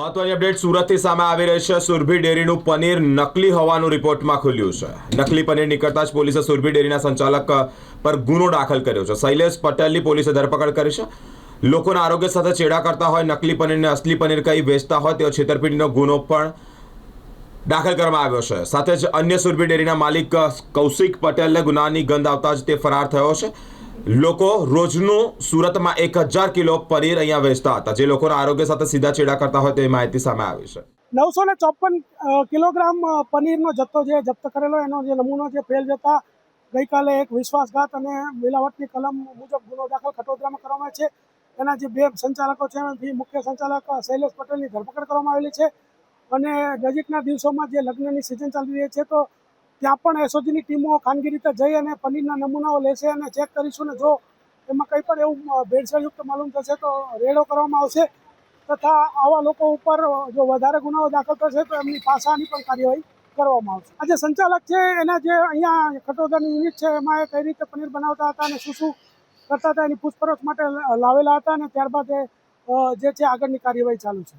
મહત્વની અપડેટ સુરતથી સામે આવી રહી છે. સુરભી ડેરીનું પનીર નકલી હોવાનું રિપોર્ટમાં ખુલ્યું છે. નકલી પનીર નીકળતા જ પોલીસે સુરભી ડેરીના સંચાલક પર ગુનો દાખલ કર્યો છે. શૈલેષ પટેલની પોલીસે ધરપકડ કરી છે. લોકોના આરોગ્ય સાથે ચેડા કરતા હોય, નકલી પનીરને અસલી પનીર કઈ વેચતા હોય તેઓ છેતરપિંડીનો ગુનો પણ દાખલ કરવામાં આવ્યો છે. સાથે જ અન્ય સુરભી ડેરીના માલિક કૌશિક પટેલને ગુનાની ગંધ આવતા જ તે ફરાર થયો છે. લોકો રોજનું સુરતમાં એક હજાર કિલો પનીર અહીંયા વેચતા હતા. જે લોકોના આરોગ્ય સાથે સીધા છેડા કરતા હોય તેવી માહિતી સામે આવી છે. નવસો ને ચોપન કિલોગ્રામ પનીરનો જથ્થો જે જપ્ત કરેલો, એનો જે નમૂનો જે ફેલ જતા ગઈકાલે એક વિશ્વાસઘાત અને મિલાવટની કલમ મુજબ ગુનો દાખલ ખટોદરામાં કરવામાં છે. એના જે બે સંચાલકો છે એમાંથી મુખ્ય સંચાલક શૈલેષ પટેલની ધરપકડ કરવામાં આવેલી છે. અને નજીકના દિવસોમાં જે લગ્નની સિઝન ચાલી રહી છે, તો ત્યાં પણ એસઓજીની ટીમો ખાનગી રીતે જઈ અને પનીરના નમૂનાઓ લેશે અને ચેક કરીશું ને જો એમાં કંઈ પણ એવું ભેળસેળયુક્ત માલુમ થશે તો રેડો કરવામાં આવશે. તથા આવા લોકો ઉપર જો વધારે ગુનાઓ દાખલ થશે તો એમની પાસાની પણ કાર્યવાહી કરવામાં આવશે. આ જે સંચાલક છે, એના જે અહીંયા ખટોદરની યુનિટ છે, એમાં એ કઈ રીતે પનીર બનાવતા હતા અને શું શું કરતા હતા એની પૂછપરછ માટે લાવેલા હતા અને ત્યારબાદ એ જે છે આગળની કાર્યવાહી ચાલુ છે.